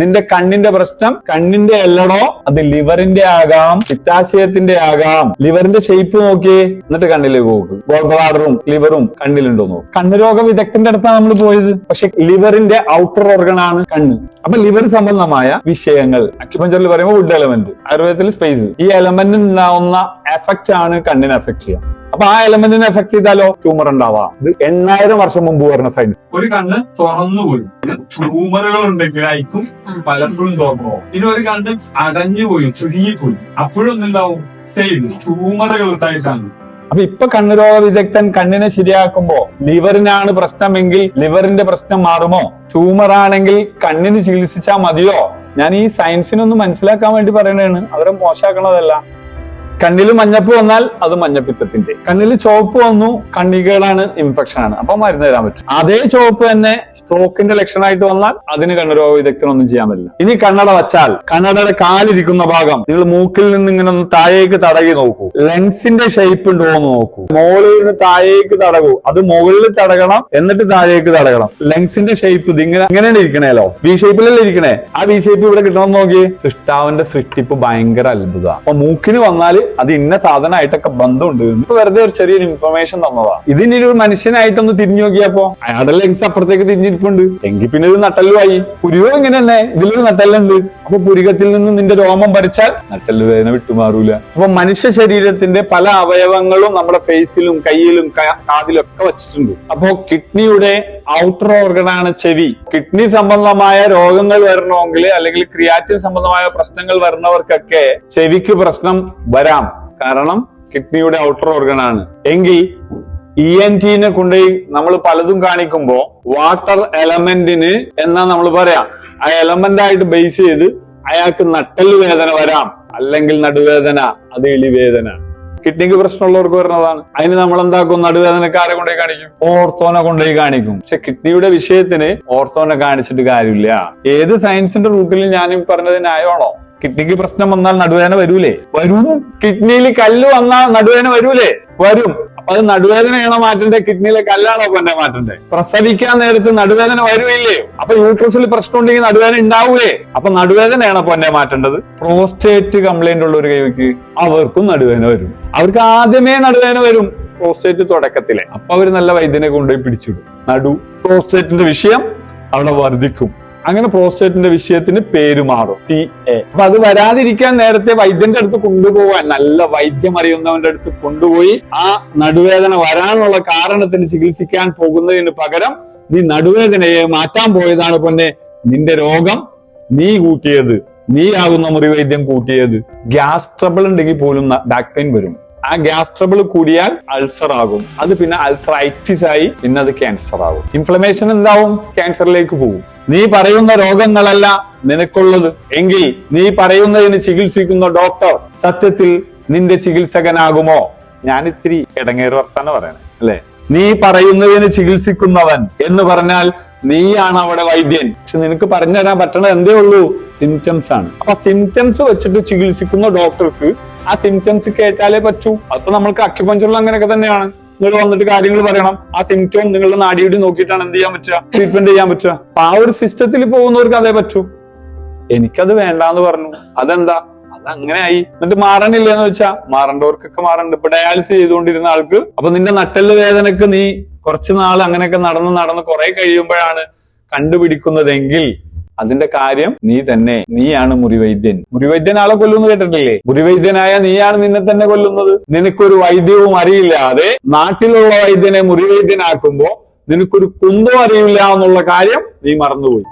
നിന്റെ കണ്ണിന്റെ പ്രശ്നം കണ്ണിന്റെ അല്ലടോ അത് ലിവറിന്റെ ആകാം പിത്താശയത്തിന്റെ ആകാം. ലിവറിന്റെ ഷേപ്പ് നോക്കി എന്നിട്ട് കണ്ണിലേക്ക് നോക്ക്. ഗോൾബ്ലാഡറും ലിവറും കണ്ണിലുണ്ടോ നോക്ക്. കണ്ണ് രോഗ വിദഗ്ധന്റെ അടുത്താണ് നമ്മൾ പോയത്. പക്ഷെ ലിവറിന്റെ ഔട്ടർ ഓർഗൺ ആണ് കണ്ണ്. അപ്പൊ ലിവർ സംബന്ധമായ വിഷയങ്ങൾ. അക്യുപഞ്ചറിൽ പറയുമ്പോൾ വുഡ് എലമെന്റ് ആയുർവേദത്തിൽ സ്പേസ് ഈ എലമെന്റിൽ ഉണ്ടാവുന്ന എഫക്റ്റ് ആണ് കണ്ണിനെ എഫക്ട് ചെയ്യുക അപ്പൊ ആ എലമെന്റിനെ എഫക്ട് ചെയ്താലോ? ട്യൂമർ ഉണ്ടാവാം. ഇത് എണ്ണായിരം വർഷം മുമ്പ് പറഞ്ഞ സയൻസ് ഒരു കണ്ണ് തുറന്നു പോയി ട്യൂമറുകൾ ഉണ്ടെങ്കിൽ ആയിരിക്കും പലപ്പോഴും തുറന്നു ഇനി ഒരു കണ്ണ് അടഞ്ഞു പോയി ചുരുങ്ങിപ്പോയി. അപ്പോഴും ഉണ്ടാവും സെയിം ട്യൂമറുകൾ ഉണ്ടായിട്ടാണ്. അപ്പൊ ഇപ്പൊ കണ്ണുരോഗ വിദഗ്ധൻ കണ്ണിനെ ശരിയാക്കുമ്പോ ലിവറിനാണ് പ്രശ്നമെങ്കിൽ ലിവറിന്റെ പ്രശ്നം മാറുമോ? ട്യൂമർ ആണെങ്കിൽ കണ്ണിന് ചികിത്സിച്ചാൽ മതിയോ? ഞാൻ ഈ സയൻസിനൊന്ന് മനസ്സിലാക്കാൻ വേണ്ടി പറയണതാണ് അവരെ മോശമാക്കണതല്ല. കണ്ണിൽ മഞ്ഞപ്പ് വന്നാൽ അത് മഞ്ഞപ്പിത്തത്തിന്റെ. കണ്ണിൽ ചുവപ്പ് വന്നു കണ്ണികേടാണ് ഇൻഫെക്ഷൻ ആണ്. അപ്പൊ മരുന്ന് തരാൻ പറ്റും. അതേ ചുവപ്പ് തന്നെ സ്ട്രോക്കിന്റെ ലക്ഷണമായിട്ട് വന്നാൽ അതിന് കണ്ണുരോഗ വിദഗ്ധനൊന്നും ചെയ്യാൻ പറ്റില്ല. ഇനി കണ്ണട വച്ചാൽ കണ്ണടയുടെ കാലിരിക്കുന്ന ഭാഗം നിങ്ങൾ മൂക്കിൽ നിന്ന് ഇങ്ങനെ ഒന്ന് താഴേക്ക് തടകി നോക്കൂ. ലെൻസിന്റെ ഷേപ്പ് ഉണ്ടോ എന്ന് നോക്കൂ. മുകളിൽ നിന്ന് താഴേക്ക് തടകൂ. അത് മുകളിൽ തടകണം എന്നിട്ട് താഴേക്ക് തടകണം. ലെൻസിന്റെ ഷേപ്പ് ഇത് ഇങ്ങനെ ഇങ്ങനെയാണ് ഇരിക്കണേലോ വി ഷേപ്പിലല്ലേ ഇരിക്കണേ? ആ വി ഷേപ്പ് ഇവിടെ കിട്ടണമെന്ന് നോക്കി കൃഷ്ണാവിന്റെ സൃഷ്ടിപ്പ് ഭയങ്കര അത്ഭുത. അപ്പൊ മൂക്കിന് വന്നാൽ അത് ഇന്ന സാധനമായിട്ടൊക്കെ ബന്ധമുണ്ട് വെറുതെ ഒരു ചെറിയൊരു ഇൻഫർമേഷൻ തന്നതാ. ഇതിന്റെ ഒരു മനുഷ്യനായിട്ടൊന്ന് തിരിഞ്ഞു നോക്കിയപ്പോ അയാളുടെ ലെങ്സ് അപ്പുറത്തേക്ക് തിരിഞ്ഞിരിപ്പുണ്ട് എങ്കിൽ പിന്നെ ഇത് നട്ടല്ലുമായി. പുരിയോ ഇങ്ങനെ തന്നെ ഇതിലൊരു നട്ടല്ലുണ്ട്. അപ്പൊ പുരികത്തിൽ നിന്ന് നിന്റെ രോമം ഭരിച്ചാൽ നട്ടൽ വേദന വിട്ടുമാറൂല. അപ്പൊ മനുഷ്യ ശരീരത്തിന്റെ പല അവയവങ്ങളും നമ്മുടെ ഫേസിലും കയ്യിലും കാതിലും ഒക്കെ വെച്ചിട്ടുണ്ട്. അപ്പോ കിഡ്നിയുടെ ഔട്ടർ ഓർഗനാണ് ചെവി. കിഡ്നി സംബന്ധമായ രോഗങ്ങൾ വരണമെങ്കിൽ അല്ലെങ്കിൽ ക്രിയാറ്റിൻ സംബന്ധമായ പ്രശ്നങ്ങൾ വരുന്നവർക്കൊക്കെ ചെവിക്ക് പ്രശ്നം വരാം. കാരണം കിഡ്നിയുടെ ഔട്ടർ ഓർഗനാണ് എങ്കിൽ ഇ എൻ ടിനെ കൊണ്ട് നമ്മൾ പലതും കാണിക്കുമ്പോൾ വാട്ടർ എലമെന്റിന് എന്നാ നമ്മൾ പറയാം? ആ എലമെന്റ് ആയിട്ട് ബേസ് ചെയ്ത് അയാൾക്ക് നട്ടൽ വേദന വരാം. അല്ലെങ്കിൽ നടുവേദന അത് ഇളിവേദന കിഡ്നിക്ക് പ്രശ്നമുള്ളവർക്ക് വരുന്നതാണ്. അതിന് നമ്മൾ എന്താക്കും? നടുവേദനക്കാരെ കൊണ്ടുപോയി കാണിക്കും. ഓർത്തോനെ കൊണ്ടുപോയി കാണിക്കും. പക്ഷെ കിഡ്നിയുടെ വിഷയത്തിന് ഓർത്തോനെ കാണിച്ചിട്ട് കാര്യമില്ല. ഏത് സയൻസിന്റെ റൂട്ടിൽ ഞാൻ പറഞ്ഞത് ന്യായമാണോ? കിഡ്നിക്ക് പ്രശ്നം വന്നാൽ നടുവേദന വരൂലേ? വരും. കിഡ്നിയിൽ കല്ല് വന്നാൽ നടുവേദന വരൂലേ? വരും. അപ്പൊ അത് നടുവേദനയാണോ മാറ്റണ്ടേ? കിഡ്നിയിലെ കല്ലാണോ പൊന്നെ മാറ്റണ്ടേ? പ്രസവിക്കാൻ നേരത്ത് നടുവേദന വരുമില്ലേ? അപ്പൊ യൂട്രസിൽ പ്രശ്നം ഉണ്ടെങ്കിൽ നടുവേദന ഉണ്ടാവൂലേ? അപ്പൊ നടുവേദനയാണോ പൊന്നെ മാറ്റേണ്ടത്? പ്രോസ്റ്റേറ്റ് കംപ്ലൈന്റ് ഉള്ള ഒരു കൈവയ്ക്ക് അവർക്കും നടുവേദന വരും. അവർക്ക് ആദ്യമേ നടുവേദന വരും പ്രോസ്റ്റേറ്റ് തുടക്കത്തിലെ. അപ്പൊ അവർ നല്ല വൈദ്യനെ കൊണ്ടുപോയി പിടിച്ചിടും. നടു പ്രോസ്റ്റേറ്റിന്റെ വിഷയം അവിടെ വർദ്ധിക്കും. അങ്ങനെ പ്രോസ്റ്റേറ്റിന്റെ വിഷയത്തിന് പേര് മാറും. C A. അപ്പൊ അത് വരാതിരിക്കാൻ നേരത്തെ വൈദ്യന്റെ അടുത്ത് കൊണ്ടുപോകാൻ നല്ല വൈദ്യം അറിയുന്നവന്റെ അടുത്ത് കൊണ്ടുപോയി ആ നടുവേദന വരാനുള്ള കാരണത്തിന് ചികിത്സിക്കാൻ പോകുന്നതിന് പകരം നീ നടുവേദനയെ മാറ്റാൻ പോയതാണ് പൊന്നെ നിന്റെ രോഗം. നീ കൂട്ടിയത് നീ ആകുന്ന മുറിവൈദ്യം കൂട്ടിയത്. ഗ്യാസ് ട്രബിൾ ഉണ്ടെങ്കിൽ പോലും ബാക്ക് പെയിൻ വരും. ആ ഗ്യാസ് ട്രബിൾ കൂടിയാൽ അൾസർ ആകും അത് പിന്നെ അൾസറൈറ്റിസ് ആയി പിന്നെ അത് ക്യാൻസർ ആകും ഇൻഫ്ലമേഷൻ എന്താവും? ക്യാൻസറിലേക്ക് പോകും. നീ പറയുന്ന രോഗങ്ങളല്ല നിനക്കുള്ളത്. എങ്കിൽ നീ പറയുന്നതിന് ചികിത്സിക്കുന്ന ഡോക്ടർ സത്യത്തിൽ നിന്റെ ചികിത്സകനാകുമോ? ഞാൻ ഇത്തിരി ഇടങ്ങേറ് വർത്താന പറയണേ അല്ലെ? നീ പറയുന്നതിന് ചികിത്സിക്കുന്നവൻ എന്ന് പറഞ്ഞാൽ നീയാണ് അവിടെ വൈദ്യൻ. പക്ഷെ നിനക്ക് പറഞ്ഞു തരാൻ പറ്റണത് എന്തേ ഉള്ളൂ? സിംറ്റംസ് ആണ്. അപ്പൊ സിംറ്റംസ് വെച്ചിട്ട് ചികിത്സിക്കുന്ന ഡോക്ടർക്ക് ആ സിംറ്റംസ് കേട്ടാലേ പറ്റൂ. അപ്പൊ നമ്മൾക്ക് അക്യുപഞ്ചറിൽ അങ്ങനെയൊക്കെ തന്നെയാണ്. നിങ്ങൾ വന്നിട്ട് കാര്യങ്ങൾ പറയണം. ആ സിംറ്റം നിങ്ങളുടെ നാടിയോടി നോക്കിയിട്ടാണ് എന്ത് ചെയ്യാൻ പറ്റുക? ട്രീറ്റ്മെന്റ് ചെയ്യാൻ പറ്റുക. അപ്പൊ ആ ഒരു സിസ്റ്റത്തിൽ പോകുന്നവർക്ക് അതേ പറ്റൂ. എനിക്കത് വേണ്ടാന്ന് പറഞ്ഞു. അതെന്താ? അത് അങ്ങനെ ആയി എന്നിട്ട് മാറണില്ല എന്ന് വെച്ചാ മാറേണ്ടവർക്കൊക്കെ മാറണ്ട്. ഇപ്പൊ ഡയാലിസിസ് ചെയ്തുകൊണ്ടിരുന്ന ആൾക്ക് അപ്പൊ നിന്റെ നട്ടൽ വേദനക്ക് നീ കുറച്ച് നാൾ അങ്ങനെയൊക്കെ നടന്ന് നടന്ന് കുറെ കഴിയുമ്പോഴാണ് കണ്ടുപിടിക്കുന്നതെങ്കിൽ അതിന്റെ കാര്യം നീ തന്നെ നീയാണ് മുറിവൈദ്യൻ. മുറിവൈദ്യൻ ആളെ കൊല്ലുന്നു കേട്ടിട്ടില്ലേ? മുറിവൈദ്യനായ നീയാണ് നിന്നെ തന്നെ കൊല്ലുന്നത്. നിനക്കൊരു വൈദ്യവും അറിയില്ലാതെ നാട്ടിലുള്ള വൈദ്യനെ മുറിവൈദ്യനാക്കുമ്പോ നിനക്കൊരു കുന്തവും അറിയില്ല എന്നുള്ള കാര്യം നീ മറന്നുപോയി.